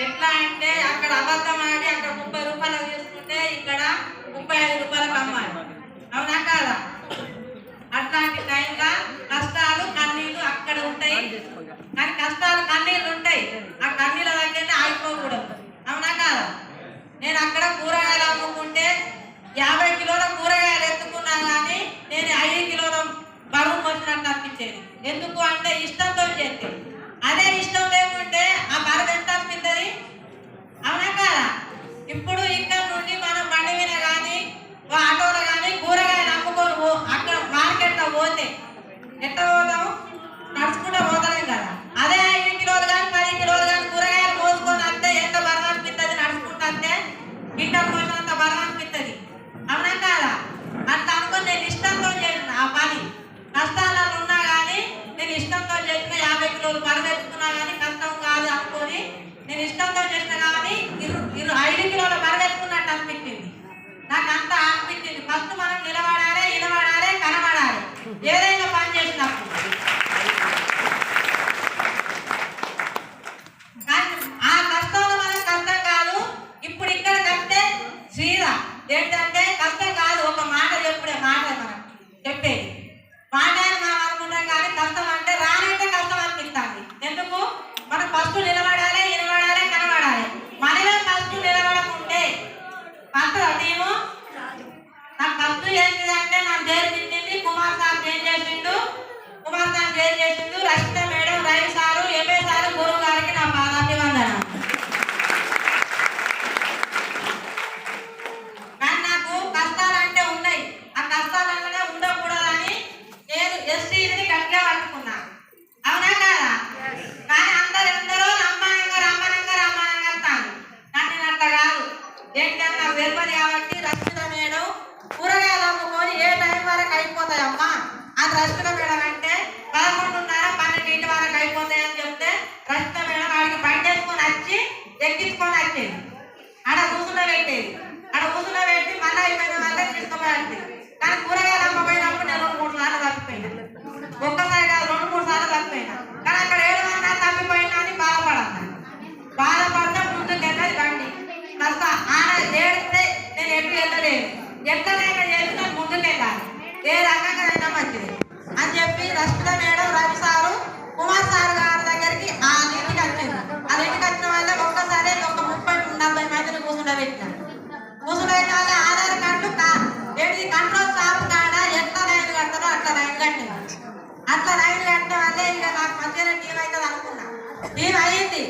ఎట్లా అంటే అక్కడ అబద్ధం ఆడి అక్కడ ముప్పై రూపాయలకు తీసుకుంటే ఇక్కడ ముప్పై ఐదు రూపాయలకు అమ్మాలి అవునా కాదా? అట్లాంటి టైంలో కష్టాలు కన్నీళ్ళు అక్కడ ఉంటాయి. కానీ కష్టాలు కన్నీళ్ళు ఉంటాయి ఆ కన్నీళ్ళ దగ్గరనే ఆగిపోకూడదు అవునా కాదా నేను అక్కడ కూరగాయలు అమ్ముకుంటే యాభై కిలోల కూరగాయలు ఎత్తుకున్నా కానీ నేను ఐదు కిలోల బరువు వచ్చినట్టు అనిపించేది ఎందుకు అంటే ఇష్టంతో చేస్తే అదే ఇష్టం లేకుంటే ఆ బరువు ఎంత అనిపిస్తుంది అవునా కాదా ఇప్పుడు ఇక్కడ నుండి మనం బండి మీద కానీ ఓ ఆటోలో కానీ కూరగాయలు అమ్ముకొని పో అక్కడ మార్కెట్లో పోతే ఎట్లా పోతాం నడుచుకుంటూ పోతలేం కదా అదే ఐదు కిలోలు కానీ పది కిలోలు కానీ కూరగాయలు మోసుకొని వస్తే ఎంత బరువు అనిపిస్తుంది నడుచుకుంటూ వస్తే గిట్టలు పోసినంత బరువు అనిపిస్తుంది అవునా కాదా అట్లా అనుకుని నేను ఇష్టంతో చేసిన ఆ పని కష్టాలలో ఉన్నా కానీ నేను ఇష్టంతో చేసిన యాభై కిలోలు బరగెత్తుకున్నా కానీ కష్టం కాదు అనుకొని నేను ఇష్టంతో చేసిన కానీ ఇరు ఇరు ఐదు కిలోల బరగెత్తుకున్నట్టు అనిపించింది. నాకు అంత అనిపించింది. ఫస్ట్ మనం నిలబడాలి నిలబడాలి కనబడాలి. ఏదైనా పని చేసినప్పుడు కానీ ఆ కష్టంలో మనకు కష్టం కాదు ఇప్పుడు ఇక్కడ కంటే శ్రీరా ఏంటంటే కష్టం కాదు ఒక మాట చెప్పుడే మాట మనం చెప్పేది మాట అని మనం అనుకుంటాం కానీ కష్టం అంటే రానంటే కష్టం అనిపిస్తుంది ఎందుకు మనం ఫస్ట్ నిలబడాలి నిలబడాలి కనబడాలి మనమే ఫస్ట్ నిలబడకుంటే ఫస్ట్ టీము నాకు ఫస్ట్ ఏంటిదంటే నాకు చేర్పించింది కుమార్ సార్ ఏం చేసిండు కుమార్ సార్ ఏం చేసిండు Rakshitha madam Ravi sir MA sir గురువు గారికి నా పాదాభివందనం కానీ నాకు కష్టాలు అంటే ఉన్నాయి ఆ కష్టాలనే ఉండకూడదని నేను ఎస్టీని గట్టిగా పట్టుకున్నా అవునా కాదా కానీ అందరు ఎందరో రమ్మనంగా రమ్మనంగా రమ్మనంగా అంటాను కానీ నేను అట్లా కాదు ఏంటంటే నాకు తెలియదు కాబట్టి రక్షిత మేడం కూరగాయలు అమ్ముకొని ఏ టైం వరకు అయిపోతాయమ్మా రచన మేడం అంటే పదకొండున్నర పన్నెండింటి వరకు అయిపోతాయని చెప్తే రక్షిత మేడం ఆడికి బండేసుకొని వచ్చి ఎక్కించుకొని వచ్చేది. ఆడ కూసులో పెట్టేది. ఆడ కూసులో పెట్టి మళ్ళీ అయిపోయిన మళ్ళీ తీసుకుపోయింది. కానీ కూరగాయలు అమ్మపోయినప్పుడు నేను మూడు నాలుగు అని చెప్పి madam Ravi sir Kumar sir గారి దగ్గరికి ఆ ఇంటికి వచ్చింది ఆ ఇంటికి వచ్చిన వల్ల ఒక్కసారి ఒక ముప్పై నలభై మందిని కూర్చుండబెట్టినారు కూర్చుండబెట్టిన వల్ల ఆధార్ కార్డు ఏంటి కంట్రోల్ షాప్ కాడ ఎట్లా లైన్ కడతారో అట్లా లైన్ కట్టిన అట్లా లైన్ కట్టడం వల్లే ఇక నాకు మంచిగా టీం అవుతుంది అనుకున్నా. టీం అయ్యింది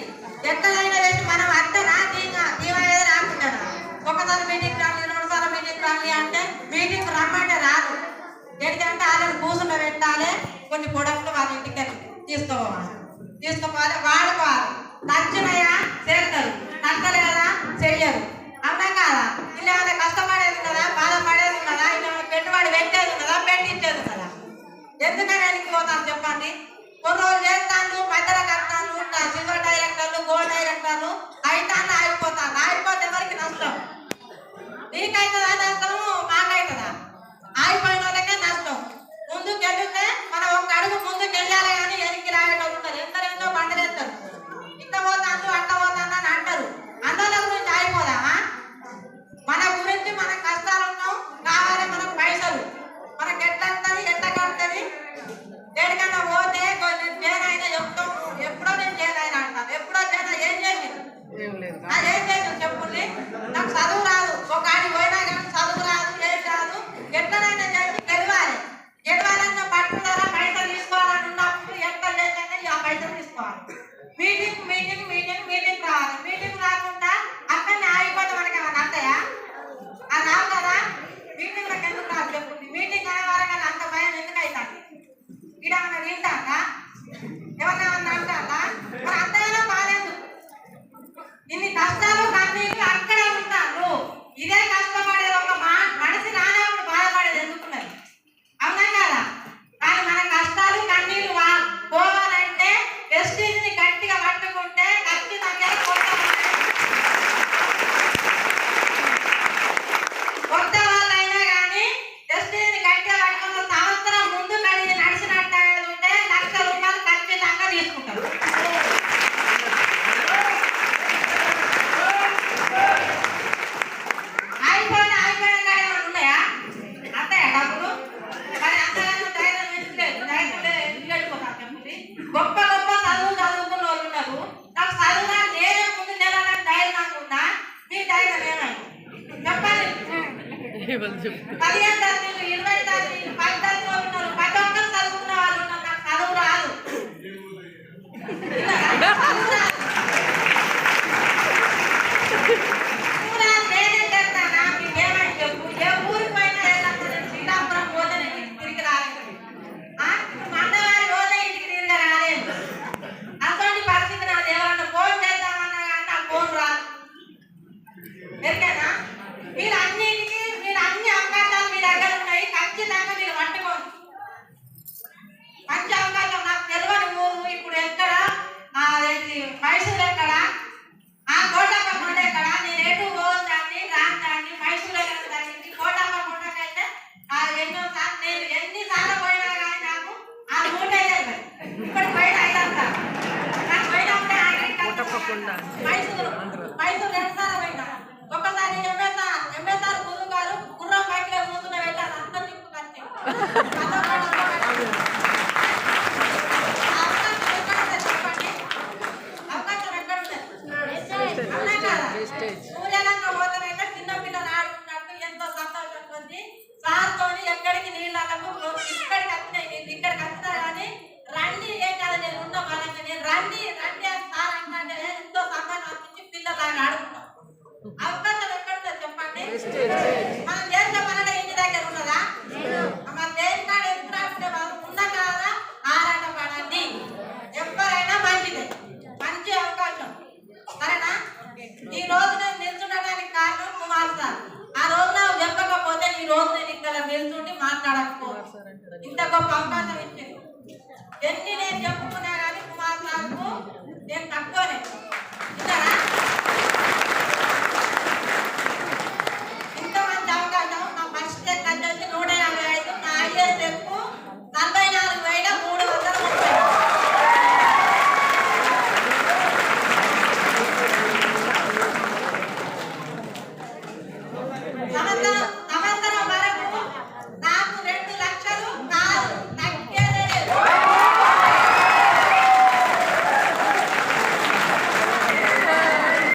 ఎక్కడైనా వేసి మనం అట్టనా టీం టీం అయ్యేది రాకుంటానా ఒకసారి మీటింగ్ రాలి రెండు సార్లు మీటింగ్ రాలి అంటే మీటింగ్ రమ్మంటే రాదు. ఎందుకంటే వాళ్ళని కూర్చుండ పెట్టాలి కొన్ని పొడవులు వాళ్ళ ఇంటికి తీసుకోవాలి తీసుకోవాలి వాడుకోవాలి. నచ్చినయా చేస్తారు నచ్చలేదా చెయ్యరు. అవునా కాదా? ఇలా ఏమైనా కష్టపడేది ఉన్నదా? బాధపడేది ఉన్నదా? ఇలా పెట్టుబడి పెట్టేది ఉన్నదా? పెట్టించేది ఉన్నదా? ఎందుకని వెనక్కి పోతాను చెప్పండి? కొన్ని రోజులు చేస్తాను మధ్యలో కట్టాను సిల్వర్ డైరెక్టర్లు గోల్డ్ డైరెక్టర్లు అయితాను ఆగిపోతాను ఆగిపోతే ఎవరికి నష్టం? నీకైతే నష్టము మాకు వాళ్ళు చెప్తారు పోయింది నీళ్ళకు ఇక్కడికి వస్తున్నాయి నీళ్ళు ఇక్కడికి వస్తున్నా కానీ రండి ఏం కాదు నేను ఉన్న వాళ్ళకి నేను రండి రండి అని సార్ అంటే ఎంతో సంబంధం అనిపించి పిల్లలాగా ఆడుకుంటాం అవకాశం ఎక్కడ చెప్పండి. మనం చేసిన 到八班了